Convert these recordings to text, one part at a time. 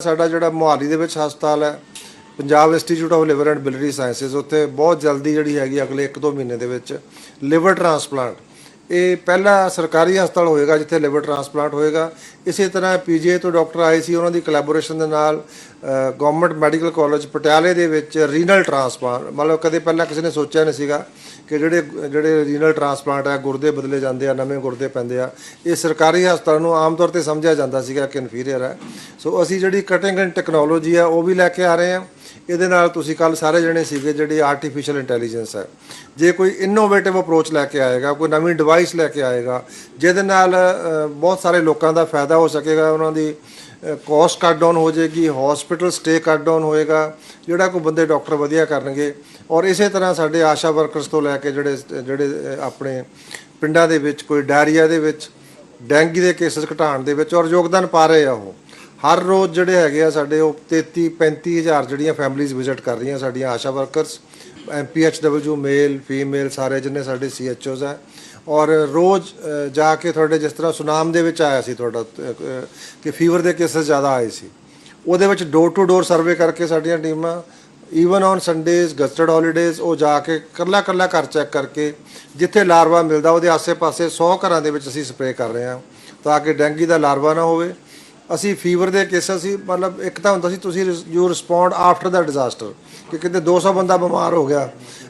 ਸਾਡਾ ਜਿਹੜਾ ਮੁਹਾਲੀ ਦੇ ਵਿੱਚ ਹਸਪਤਾਲ ਹੈ, Punjab institute of liver and biliary sciences ਉੱਥੇ ਬਹੁਤ ਜਲਦੀ ਜਿਹੜੀ ਹੈਗੀ ਅਗਲੇ 1-2 ਮਹੀਨੇ ਦੇ ਵਿੱਚ ਲਿਵਰ ਟ੍ਰਾਂਸਪਲਾਂਟ ਇਹ ਪਹਿਲਾ ਸਰਕਾਰੀ ਹਸਪਤਾਲ ਹੋਏਗਾ ਜਿੱਥੇ ਲਿਵਰ ਟ੍ਰਾਂਸਪਲਾਂਟ ਹੋਏਗਾ। ਇਸੇ ਤਰ੍ਹਾਂ ਪੀਜੀਆਈ ਤੋਂ ਡਾਕਟਰ ਆਏ ਸੀ, ਉਹਨਾਂ ਦੀ ਕੋਲੈਬੋਰੇਸ਼ਨ ਦੇ ਨਾਲ ਗਵਰਨਮੈਂਟ ਮੈਡੀਕਲ ਕਾਲਜ ਪਟਿਆਲੇ ਦੇ ਵਿੱਚ ਰੀਨਲ ਟ੍ਰਾਂਸਪਲਾਂਟ ਮਤਲਬ ਕਦੇ ਪਹਿਲਾਂ ਕਿਸੇ ਨੇ ਸੋਚਿਆ ਨਹੀਂ ਸੀਗਾ ਕਿ ਜਿਹੜੇ ਜਿਹੜੇ ਰੀਨਲ ਟ੍ਰਾਂਸਪਲਾਂਟ ਆ, ਗੁਰਦੇ ਬਦਲੇ ਜਾਂਦੇ ਆ, ਨਵੇਂ ਗੁਰਦੇ ਪੈਂਦੇ ਆ। ਇਹ ਸਰਕਾਰੀ ਹਸਪਤਾਲ ਨੂੰ ਆਮ ਤੌਰ ਤੇ ਸਮਝਿਆ ਜਾਂਦਾ ਸੀਗਾ ਕਿ ਇਨਫੀਰੀਅਰ ਹੈ ਸੋ ਅਸੀਂ ਜਿਹੜੀ ਕਟਿੰਗ ਐਂਡ ਟੈਕਨੋਲੋਜੀ ਆ, ਉਹ ਵੀ ਲੈ ਕੇ ਆ ਰਹੇ ਹਾਂ। ਇਹਦੇ ਨਾਲ ਤੁਸੀਂ ਕੱਲ ਸਾਰੇ ਜਣੇ ਸੀਗੇ ਜਿਹੜੀ ਆਰਟੀਫੀਸ਼ੀਅਲ ਇੰਟੈਲੀਜੈਂਸ ਹੈ। ਜੇ ਕੋਈ ਇਨੋਵੇਟਿਵ ਅਪਰੋਚ ਲੈ ਕੇ ਆਏਗਾ, ਕੋਈ ਨਵੀਂ ਡਿਵਾਈਸ ਲੈ ਕੇ ਆਏਗਾ, ਜਿਹਦੇ ਨਾਲ ਬਹੁਤ ਸਾਰੇ ਲੋਕਾਂ ਦਾ ਫਾਇਦਾ ਹੋ ਸਕੇਗਾ, ਉਹਨਾਂ ਦੀ ਕੋਸਟ ਕੱਟ ਡਾਊਨ ਹੋ ਜਾਏਗੀ ਹਸਪੀਟਲ ਸਟੇ ਕੱਟ ਡਾਊਨ ਹੋਏਗਾ, ਜਿਹੜਾ ਕੋਈ ਬੰਦੇ ਡਾਕਟਰ ਵਧੀਆ ਕਰਨਗੇ। ਔਰ ਇਸੇ ਤਰ੍ਹਾਂ ਸਾਡੇ ਆਸ਼ਾ ਵਰਕਰਸ ਤੋਂ ਲੈ ਕੇ ਜਿਹੜੇ ਜਿਹੜੇ ਆਪਣੇ ਪਿੰਡਾਂ ਦੇ ਵਿੱਚ, ਕੋਈ ਡਾਇਰੀਆ ਦੇ ਵਿੱਚ, ਡੈਂਗੀ ਦੇ ਕੇਸਸ ਘਟਾਉਣ ਦੇ ਵਿੱਚ ਔਰ ਯੋਗਦਾਨ ਪਾ ਰਹੇ ਆ ਉਹ। ਹਰ ਰੋਜ਼ ਜਿਹੜੇ ਹੈਗੇ ਆ ਸਾਡੇ ਉਹ 33 35000 ਜਿਹੜੀਆਂ ਫੈਮਿਲੀਆਂ ਵਿਜ਼ਿਟ ਕਰ ਰਹੀਆਂ ਸਾਡੀਆਂ ਆਸ਼ਾ ਵਰਕਰਸ ਐਮਪੀਐਚਡਬਲਯੂ ਮੇਲ ਫੀਮੇਲ ਸਾਰੇ ਜਿੰਨੇ ਸਾਡੇ ਸੀਐਚਓਜ਼ ਆ। ਔਰ ਰੋਜ਼ ਜਾ ਕੇ ਤੁਹਾਡੇ ਜਿਸ ਤਰ੍ਹਾਂ ਸੁਨਾਮ ਦੇ ਵਿੱਚ ਆਇਆ ਸੀ ਤੁਹਾਡਾ ਕਿ ਫੀਵਰ ਦੇ ਕੇਸਸ ਜ਼ਿਆਦਾ ਆਏ ਸੀ। ਉਹਦੇ ਵਿੱਚ ਡੋਰ ਟੂ ਡੋਰ ਸਰਵੇ ਕਰਕੇ ਸਾਡੀਆਂ ਟੀਮਾਂ even on Sundays gazetted holidays ਉਹ ਜਾ ਕੇ ਕੱਲਾ ਕੱਲਾ ਘਰ ਚੈੱਕ ਕਰਕੇ, ਜਿੱਥੇ ਲਾਰਵਾ ਮਿਲਦਾ ਉਹਦੇ ਆਸੇ-ਪਾਸੇ 100 ਘਰਾਂ ਦੇ ਵਿੱਚ ਅਸੀਂ ਸਪਰੇਅ ਕਰ ਰਹੇ ਹਾਂ, ਤਾਂ ਕਿ ਡੈਂਗੀ ਦਾ ਲਾਰਵਾ ਨਾ ਹੋਵੇ। ਅਸੀਂ ਫੀਵਰ ਦੇ ਕੇਸਸ ਸੀ ਮਤਲਬ ਇੱਕ ਤਾਂ ਹੁੰਦਾ ਸੀ ਤੁਸੀਂ you respond after the disaster ਕਿ ਕਿਤੇ 200 ਬੰਦਾ ਬਿਮਾਰ ਹੋ ਗਿਆ,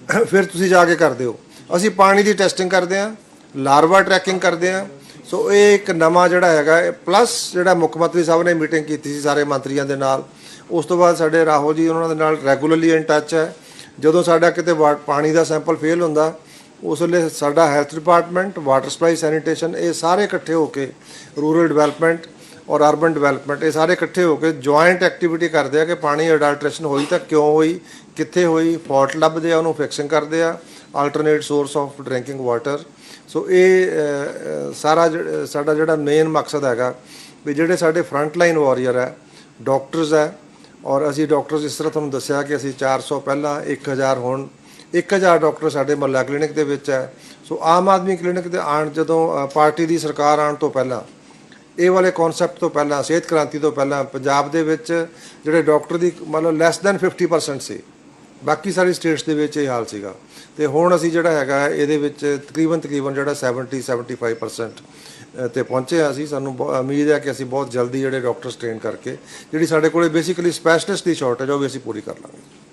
ਫਿਰ ਤੁਸੀਂ ਜਾ ਕੇ ਕਰਦੇ ਹੋ। ਅਸੀਂ ਪਾਣੀ ਦੀ ਟੈਸਟਿੰਗ ਕਰਦੇ ਹਾਂ ਲਾਰਵਾ ਟਰੈਕਿੰਗ ਕਰਦੇ ਹਾਂ, ਸੋ ਇਹ ਇੱਕ ਨਵਾਂ ਜਿਹੜਾ ਹੈਗਾ ਪਲੱਸ ਜਿਹੜਾ ਮੁੱਖ ਮੰਤਰੀ ਸਾਹਿਬ ਨੇ ਮੀਟਿੰਗ ਕੀਤੀ ਸੀ ਸਾਰੇ ਮੰਤਰੀਆਂ ਦੇ ਨਾਲ, ਉਸ ਤੋਂ ਬਾਅਦ ਸਾਡੇ ਰਾਹੁਲ ਜੀ ਉਹਨਾਂ ਦੇ ਨਾਲ ਰੈਗੂਲਰਲੀ ਇਨ ਟੱਚ ਹੈ। ਜਦੋਂ ਸਾਡਾ ਕਿਤੇ ਵਾ- ਪਾਣੀ ਦਾ ਸੈਂਪਲ ਫੇਲ ਹੁੰਦਾ, ਉਸ ਵੇਲੇ ਸਾਡਾ health department water supply sanitation ਇਹ ਸਾਰੇ ਇਕੱਠੇ ਹੋ ਕੇ ਰੂਰਲ ਡਿਵੈਲਪਮੈਂਟ ਔਰ ਅਰਬਨ ਡਿਵੈਲਪਮੈਂਟ ਇਹ ਸਾਰੇ ਇਕੱਠੇ ਹੋ ਕੇ ਜੁਆਇੰਟ ਐਕਟੀਵਿਟੀ ਕਰਦੇ ਆ ਕਿ ਪਾਣੀ ਅਡਲਟ੍ਰੇਸ਼ਨ ਹੋਈ ਤਾਂ ਕਿਉਂ ਹੋਈ, ਕਿੱਥੇ ਹੋਈ ਫਾਲਟ ਲੱਭਦੇ ਆ ਉਹਨੂੰ ਫਿਕਸਿੰਗ ਕਰਦੇ ਆ alternate source of drinking water so ਇਹ ਸਾਰਾ ਜਿਹੜਾ- ਸਾਡਾ ਜਿਹੜਾ ਮੇਨ ਮਕਸਦ ਹੈਗਾ ਵੀ ਜਿਹੜੇ ਸਾਡੇ ਫਰੰਟ ਲਾਈਨ ਵਾਰੀਅਰ ਹੈ ਡਾਕਟਰਸ ਹੈ, ਔਰ ਅਸੀਂ ਡਾਕਟਰਸ ਇਸ ਤਰ੍ਹਾਂ ਤੁਹਾਨੂੰ ਦੱਸਿਆ ਕਿ ਅਸੀਂ 400 ਪਹਿਲਾਂ 1000 ਹੁਣ 1000 ਡਾਕਟਰ ਸਾਡੇ ਮਹੱਲਾ ਕਲੀਨਿਕ ਦੇ ਵਿੱਚ ਹੈ। ਸੋ ਆਮ ਆਦਮੀ ਕਲੀਨਿਕ ਤੇ ਆਣ ਜਦੋਂ ਪਾਰਟੀ ਦੀ ਸਰਕਾਰ ਆਉਣ ਤੋਂ ਪਹਿਲਾਂ ਇਹ ਵਾਲੇ ਕਨਸੈਪਟ ਤੋਂ ਪਹਿਲਾਂ ਸਿਹਤ ਕ੍ਰਾਂਤੀ ਤੋਂ ਪਹਿਲਾਂ ਪੰਜਾਬ ਦੇ ਵਿੱਚ ਜਿਹੜੇ ਡਾਕਟਰ ਦੀ ਮਤਲਬ ਲੈਸ ਦੈਨ 50% ਸੀ। ਬਾਕੀ ਸਾਰੇ ਸਟੇਟਸ ਦੇ ਵਿੱਚ ਇਹ ਹਾਲ ਸੀਗਾ। ਤੇ ਹੁਣ ਅਸੀਂ ਜਿਹੜਾ ਹੈਗਾ ਇਹਦੇ ਵਿੱਚ ਤਕਰੀਬਨ ਤਕਰੀਬਨ ਜਿਹੜਾ 70 75% ਅ, ਤੇ ਪਹੁੰਚੇ ਹਾਂ ਅਸੀਂ। ਸਾਨੂੰ ਬਹੁ- ਉਮੀਦ ਹੈ ਕਿ ਅਸੀਂ ਬਹੁਤ ਜਲਦੀ ਜਿਹੜੇ ਡਾਕਟਰਸ ਟ੍ਰੇਨ ਕਰਕੇ ਜਿਹੜੀ ਸਾਡੇ ਕੋਲੇ ਬੇਸਿਕਲੀ ਸਪੈਸ਼ਲਿਸਟ ਦੀ ਸ਼ਾਰਟੇਜ ਉਹ ਵੀ ਅਸੀਂ ਪੂਰੀ ਕਰ ਲਾਂਗੇ।